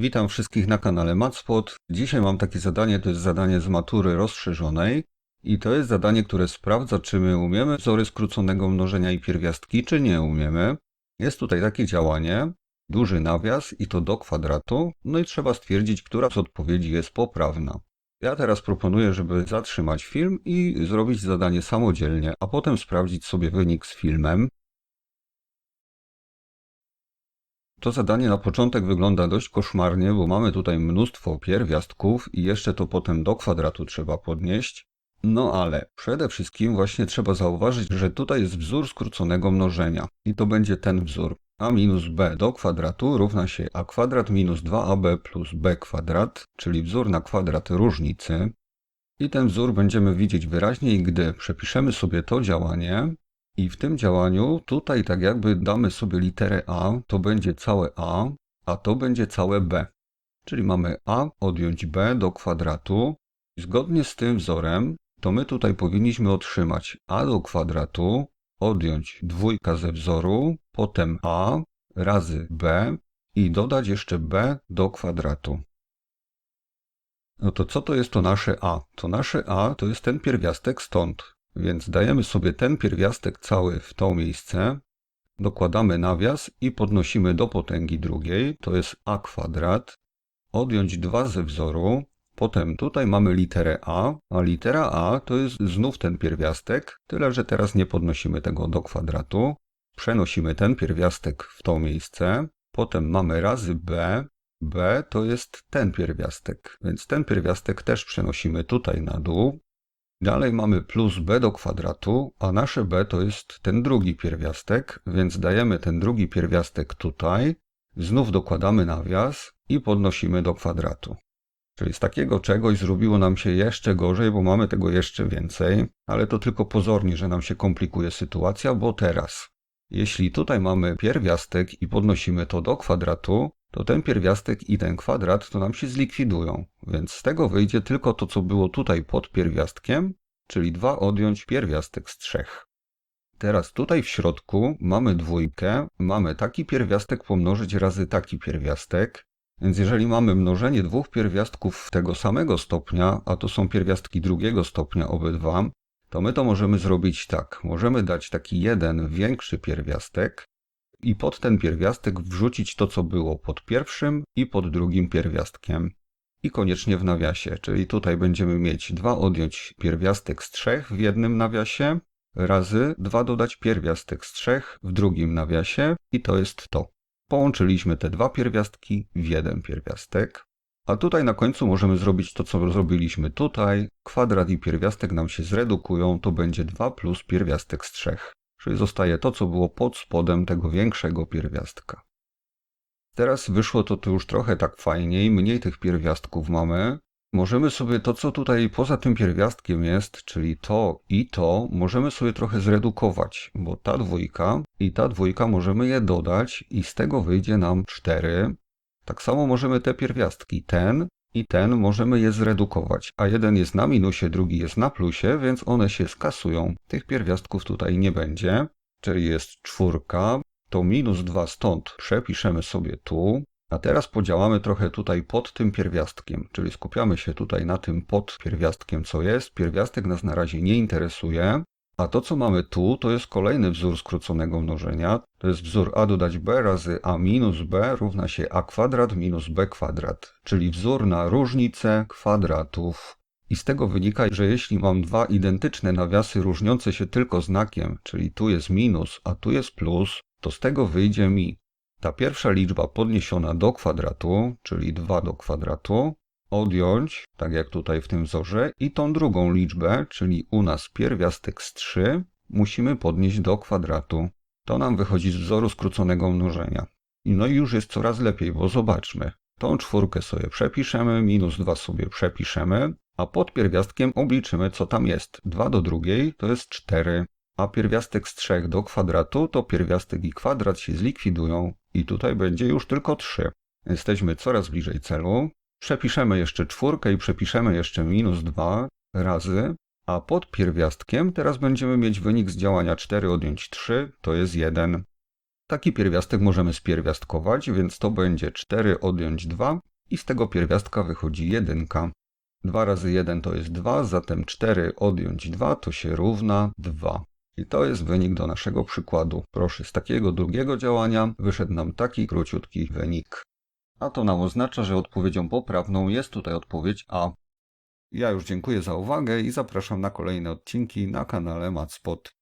Witam wszystkich na kanale Matspot. Dzisiaj mam takie zadanie, to jest zadanie z matury rozszerzonej i to jest zadanie, które sprawdza, czy my umiemy wzory skróconego mnożenia i pierwiastki, czy nie umiemy. Jest tutaj takie działanie, duży nawias i to do kwadratu, no i trzeba stwierdzić, która z odpowiedzi jest poprawna. Ja teraz proponuję, żeby zatrzymać film i zrobić zadanie samodzielnie, a potem sprawdzić sobie wynik z filmem. To zadanie na początek wygląda dość koszmarnie, bo mamy tutaj mnóstwo pierwiastków i jeszcze to potem do kwadratu trzeba podnieść. No ale przede wszystkim właśnie trzeba zauważyć, że tutaj jest wzór skróconego mnożenia i to będzie ten wzór. a minus b do kwadratu równa się a kwadrat minus 2ab plus b kwadrat, czyli wzór na kwadrat różnicy. I ten wzór będziemy widzieć wyraźniej, gdy przepiszemy sobie to działanie i w tym działaniu tutaj tak jakby damy sobie literę a, to będzie całe a, a to będzie całe b. Czyli mamy a odjąć b do kwadratu. Zgodnie z tym wzorem, to my tutaj powinniśmy otrzymać a do kwadratu, odjąć dwójka ze wzoru, potem a razy b i dodać jeszcze b do kwadratu. No to co to jest to nasze a? To nasze a to jest ten pierwiastek stąd. Więc dajemy sobie ten pierwiastek cały w to miejsce, dokładamy nawias i podnosimy do potęgi drugiej, to jest a kwadrat, odjąć 2 ze wzoru, potem tutaj mamy literę a, a litera a to jest znów ten pierwiastek, tyle że teraz nie podnosimy tego do kwadratu, przenosimy ten pierwiastek w to miejsce, potem mamy razy b, b to jest ten pierwiastek, więc ten pierwiastek też przenosimy tutaj na dół, Dalej mamy plus b do kwadratu, a nasze b to jest ten drugi pierwiastek, więc dajemy ten drugi pierwiastek tutaj, znów dokładamy nawias i podnosimy do kwadratu. Czyli z takiego czegoś zrobiło nam się jeszcze gorzej, bo mamy tego jeszcze więcej, ale to tylko pozornie, że nam się komplikuje sytuacja, bo teraz, jeśli tutaj mamy pierwiastek i podnosimy to do kwadratu, to ten pierwiastek i ten kwadrat to nam się zlikwidują, więc z tego wyjdzie tylko to, co było tutaj pod pierwiastkiem, czyli 2 odjąć pierwiastek z 3. Teraz tutaj w środku mamy dwójkę, mamy taki pierwiastek pomnożyć razy taki pierwiastek, więc jeżeli mamy mnożenie dwóch pierwiastków tego samego stopnia, a to są pierwiastki drugiego stopnia obydwa, to my to możemy zrobić tak. Możemy dać taki jeden większy pierwiastek, i pod ten pierwiastek wrzucić to, co było pod pierwszym i pod drugim pierwiastkiem. I koniecznie w nawiasie, czyli tutaj będziemy mieć 2 odjąć pierwiastek z 3 w jednym nawiasie, razy 2 dodać pierwiastek z 3 w drugim nawiasie i to jest to. Połączyliśmy te dwa pierwiastki w jeden pierwiastek. A tutaj na końcu możemy zrobić to, co zrobiliśmy tutaj. Kwadrat i pierwiastek nam się zredukują, to będzie 2 plus pierwiastek z 3 czyli zostaje to, co było pod spodem tego większego pierwiastka. Teraz wyszło to tu już trochę tak fajniej, mniej tych pierwiastków mamy. Możemy sobie to, co tutaj poza tym pierwiastkiem jest, czyli to i to, możemy sobie trochę zredukować, bo ta dwójka i ta dwójka możemy je dodać i z tego wyjdzie nam 4. Tak samo możemy te pierwiastki, ten i ten możemy je zredukować, a jeden jest na minusie, drugi jest na plusie, więc one się skasują. Tych pierwiastków tutaj nie będzie, czyli jest czwórka, to minus 2 stąd przepiszemy sobie tu, a teraz podziałamy trochę tutaj pod tym pierwiastkiem, czyli skupiamy się tutaj na tym pod pierwiastkiem, co jest. Pierwiastek nas na razie nie interesuje, a to, co mamy tu, to jest kolejny wzór skróconego mnożenia. To jest wzór a dodać b razy a minus b równa się a kwadrat minus b kwadrat, czyli wzór na różnicę kwadratów. I z tego wynika, że jeśli mam dwa identyczne nawiasy różniące się tylko znakiem, czyli tu jest minus, a tu jest plus, to z tego wyjdzie mi ta pierwsza liczba podniesiona do kwadratu, czyli 2 do kwadratu, odjąć, tak jak tutaj w tym wzorze, i tą drugą liczbę, czyli u nas pierwiastek z 3, musimy podnieść do kwadratu. To nam wychodzi z wzoru skróconego mnożenia. No i już jest coraz lepiej, bo zobaczmy. Tą czwórkę sobie przepiszemy, minus 2 sobie przepiszemy, a pod pierwiastkiem obliczymy, co tam jest. 2 do drugiej to jest 4, a pierwiastek z 3 do kwadratu to pierwiastek i kwadrat się zlikwidują i tutaj będzie już tylko 3. Jesteśmy coraz bliżej celu. Przepiszemy jeszcze czwórkę i przepiszemy jeszcze minus 2 razy, a pod pierwiastkiem teraz będziemy mieć wynik z działania 4 odjąć 3, to jest 1. Taki pierwiastek możemy spierwiastkować, więc to będzie 4 odjąć 2, i z tego pierwiastka wychodzi jedynka. 2 razy 1 to jest 2, zatem 4 odjąć 2 to się równa 2. I to jest wynik do naszego przykładu. Proszę, z takiego drugiego działania wyszedł nam taki króciutki wynik. A to nam oznacza, że odpowiedzią poprawną jest tutaj odpowiedź A. Ja już dziękuję za uwagę i zapraszam na kolejne odcinki na kanale Matspot.